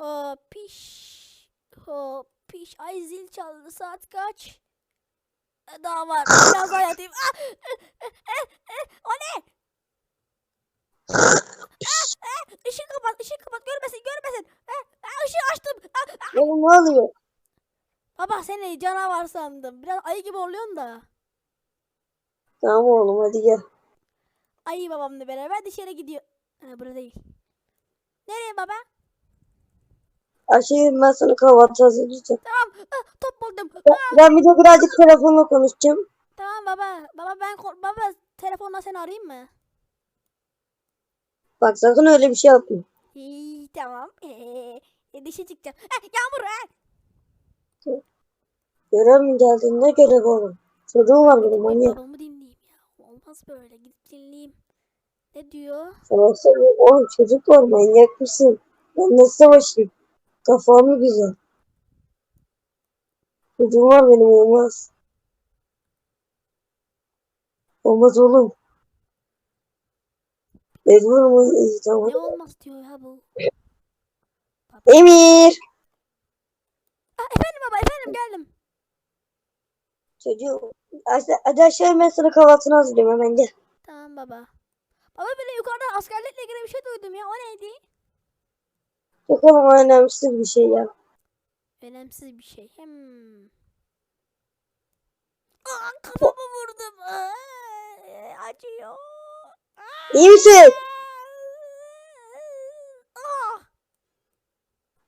Hop piş. Hop piş. Ay zil çaldı. Saat kaç? E, Daha var. Biraz daha yatayım. Ah! Eh, eh, eh. O ne? Ah. Işığı kapat. ışığı kapat. Görmesin. Görmesin. Işığı açtım. Ah, ah. Ne oluyor? Baba seni canavar sandım. Biraz ayı gibi oluyorsun da. Tamam oğlum hadi gel. Ayı babamla beraber dışarı gidiyor. Ha, burada değil. Nereye baba? Aşağıya ben sana kahvaltı hazırlayacağım. Tamam. Ah, top buldum. Ben, ben bir de birazcık telefonla konuşacağım. Tamam baba. Baba ben ko- baba telefonla seni arayayım mı? Bak sakın öyle bir şey yapma. İyi tamam. Ee, e, dışa çıkacağım. Eh, yağmur ha. Görev mi geldin? Ne görev oğlum? Çocuğum var benim manyak. Babamı dinleyeyim ya. Olmaz böyle. Gidip dinleyeyim. Ne diyor? Savaşta yok. Oğlum çocuk var manyak mısın? Ben nasıl savaşayım? Kafam mı güzel? Çocuğum var benim olmaz. Olmaz oğlum. Mecbur mu? İyi tamam. Ne olmaz diyor ya bu. Emir. Ah, efendim baba efendim geldim. Çocuğum. Hadi, hadi aşağıya ben sana kahvaltını hazırlayayım hemen gel. Tamam baba. Baba böyle yukarıda askerlikle ilgili bir şey duydum ya. O neydi? O önemsiz bir şey ya. Önemsiz bir şey. Hmm. Aa, kafamı vurdum. Aa, acıyor. Aa, İyi misin? ah.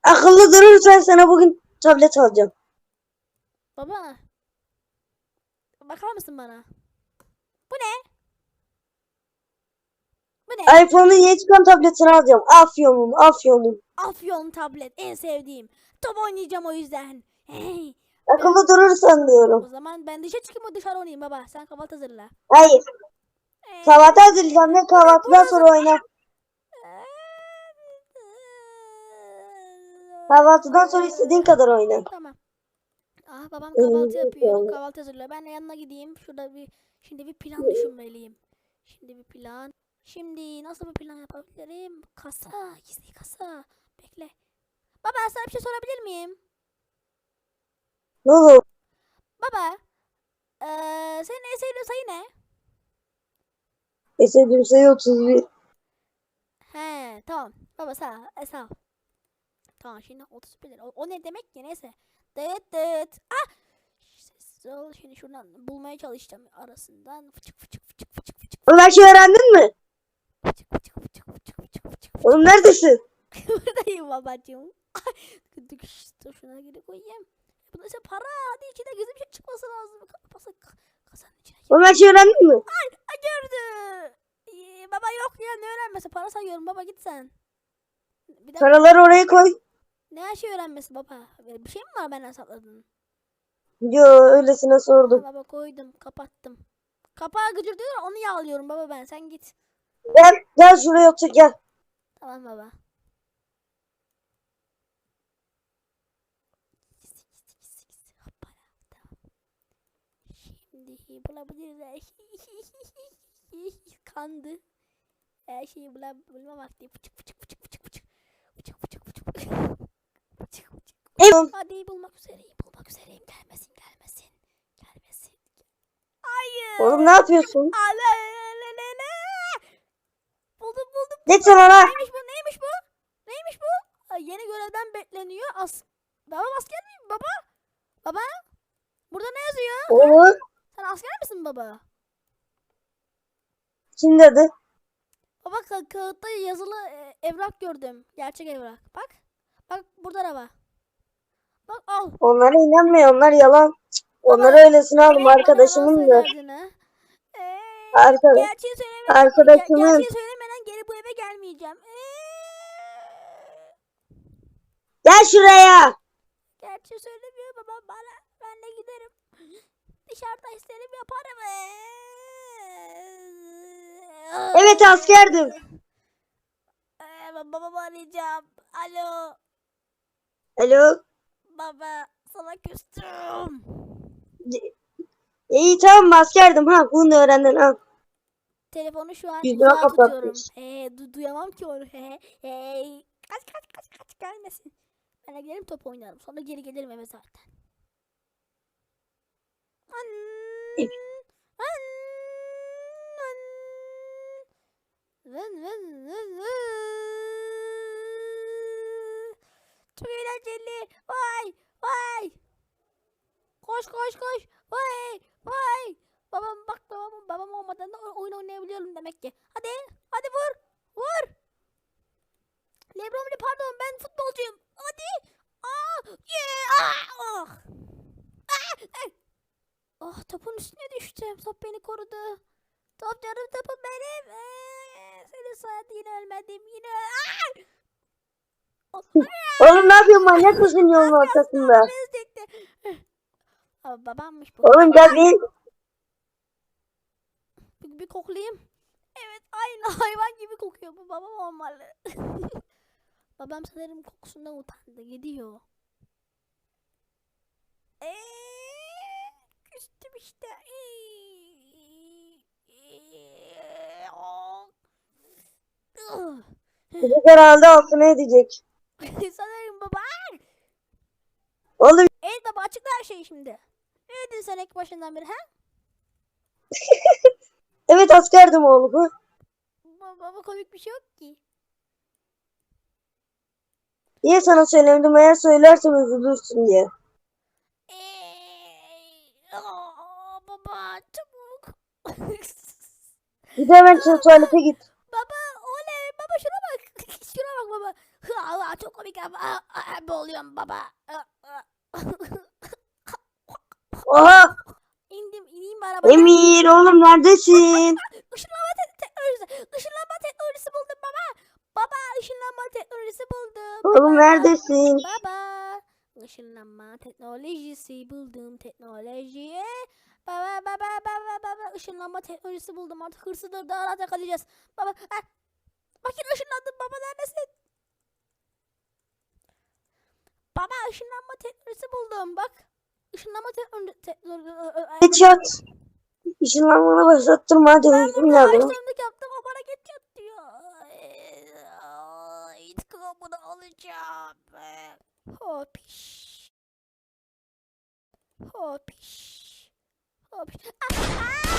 Akıllı durursan sana bugün tablet alacağım. Baba. Bakar mısın bana? Bu ne? Bu ne? iPhone'un yeni çıkan tabletini alacağım. Afyonum, afyonum. Afyon tablet en sevdiğim. Top oynayacağım o yüzden. Hey. Akıllı durursan diyorum. O zaman ben dışarı çıkayım o dışarı oynayayım baba. Sen kahvaltı hazırla. Hayır. Ee, Kahvaltı hazırlayacağım ve kahvaltıdan sonra oyna. Kahvaltıdan sonra istediğin kadar oyna. Tamam. Ah babam Elini kahvaltı yapıyor. yapıyor. Kahvaltı hazırlıyor. Ben de yanına gideyim. Şurada bir şimdi bir plan düşünmeliyim. Şimdi bir plan. Şimdi nasıl bir plan yapabilirim? Kasa, gizli kasa. Bekle. Baba sana bir şey sorabilir miyim? Ne olur? Baba, eee senin en sevdiğin sayı ne? Istediğim sayı 31. He, tamam. Baba sağ, e, sağ ol. Tamam şimdi 31. O, o ne demek ki neyse. Dıt dıt. Ah! Sessiz ol. Şimdi şuradan bulmaya çalışacağım arasından. Fıçık fıçık fıçık fıçık fıçık her şeyi öğrendin mi? Oğlum neredesin? Buradayım babacığım. Ay, Dur şuna geri koyayım. Bunda ise para. Hadi içinde gizli bir şey çıkması lazım. Kapası kasanın içine. Oğlum her şeyi öğrendin mi? Ay gördü. Ee, baba yok ya ne öğrenmesi para sayıyorum baba git sen. Bir dakika Paraları oraya koy. ne her şey öğrenmesi baba. Bir şey mi var benden sakladın? Yo öylesine sordum. baba koydum kapattım. Kapağı gıcırdıyor onu yağlıyorum baba ben sen git. Gel, gel şuraya otur gel. Tamam baba. Gizli, gizli, gizli, gizli. Hoppala, tamam. Şimdi bulabiliriz her şeyi. Kandı. Her şeyi bula, bulma vakti. Fıçık fıçık fıçık fıçık fıçık. Fıçık fıçık fıçık fıçık. Fıçık fıçık. Oğlum, Hadi bulmak üzereyim bulmak üzereyim. Gelmesin gelmesin. Gelmesin. Hayır. oğlum ne yapıyorsun? Buldum buldum. Git sana lan. Neymiş bu? Neymiş bu? Neymiş bu? Ay, yeni görevden bekleniyor. As baba asker miyim baba? Baba? Burada ne yazıyor? Oğlum Sen asker misin baba? kim dedi? Baba ka- kağıtta yazılı e, evrak gördüm. Gerçek evrak. Bak. Bak burada da var. Bak al. Onlara inanma onlar yalan. Cık, Onları öylesine aldım arkadaşımın da. Ee, Arkadaş. arkadaşımın. gerçeği söylemeden geri bu eve gelmeyeceğim. Ee, Gel şuraya. gerçeği söylemiyor baba bana. Ben de giderim. Dışarıda isterim yaparım. Ee, Evet askerdim. Ee, babamı arayacağım. Alo Alo. baba sana küstüm. İyi tamam askerdim ha bunu öğrendin ha. Telefonu şu an Yüzüme tutuyorum. kapatmış. He, du- duyamam ki onu. He, hey. kaç kaç kaç kaç gelmesin. Ben de giderim top oynarım. Sonra geri gelirim eve zaten. An, an, an. Vın vın vın vın. Çok eğlenceli. Vay vay. Koş koş koş. Vay vay. Babam bak babam babam olmadan da oyun oynayabiliyorum demek ki. Hadi hadi vur. Lebron bile pardon ben futbolcuyum. Hadi. Aa, yeah. Aa, oh. Aa, ay. Oh topun üstüne düştüm. Top beni korudu. Top canım topum benim. Ee, senin sayende yine ölmedim. Yine. Aa! Oğlum ne yapıyorsun manyak mısın yolun ortasında? Aa, babammış bu. Oğlum gel bin. Bir, bir koklayayım. Evet aynı hayvan gibi kokuyor. Bu babam olmalı. babam sanırım kokusundan utandı. Gidiyor. Eee, küstüm işte. Çocuk herhalde altına edecek. sanırım baba. Oğlum Evet baba açıkla her şeyi şimdi. Ne dedin sen ilk başından beri ha? evet askerdim oğlum. Baba komik bir şey yok ki. Niye sana söylemedim eğer söylersem üzülürsün diye. Eee, aa, baba çabuk. Git hemen şu tuvalete git. baba oley baba şuna bak. şuna bak baba. Allah çok komik ama aa, aa, boğuluyorum baba. Oha! İndim ineyim arabadan. Emir oğlum neredesin? Işınlanma te- teknolojisi. Işınlanma teknolojisi buldum baba. Baba ışınlanma teknolojisi buldum. Oğlum neredesin? Baba. Işınlanma teknolojisi buldum teknolojiye. Baba baba baba baba ışınlanma teknolojisi buldum artık hırsızları daha rahat yakalayacağız. Baba ha. Bakın ışınlandım baba neredesin? Baba ışınlanma teknolojisi buldum bak. Işınlanma teknolojisi. Headshot. Işınlanmanı başlattırma hadi Ben uykum geldi. ağaçlarımlık yaptım o bana geçiyor diyor. Ay, İntikamını alacağım. Hopiş. Hopiş. Hopiş. Aa, aa!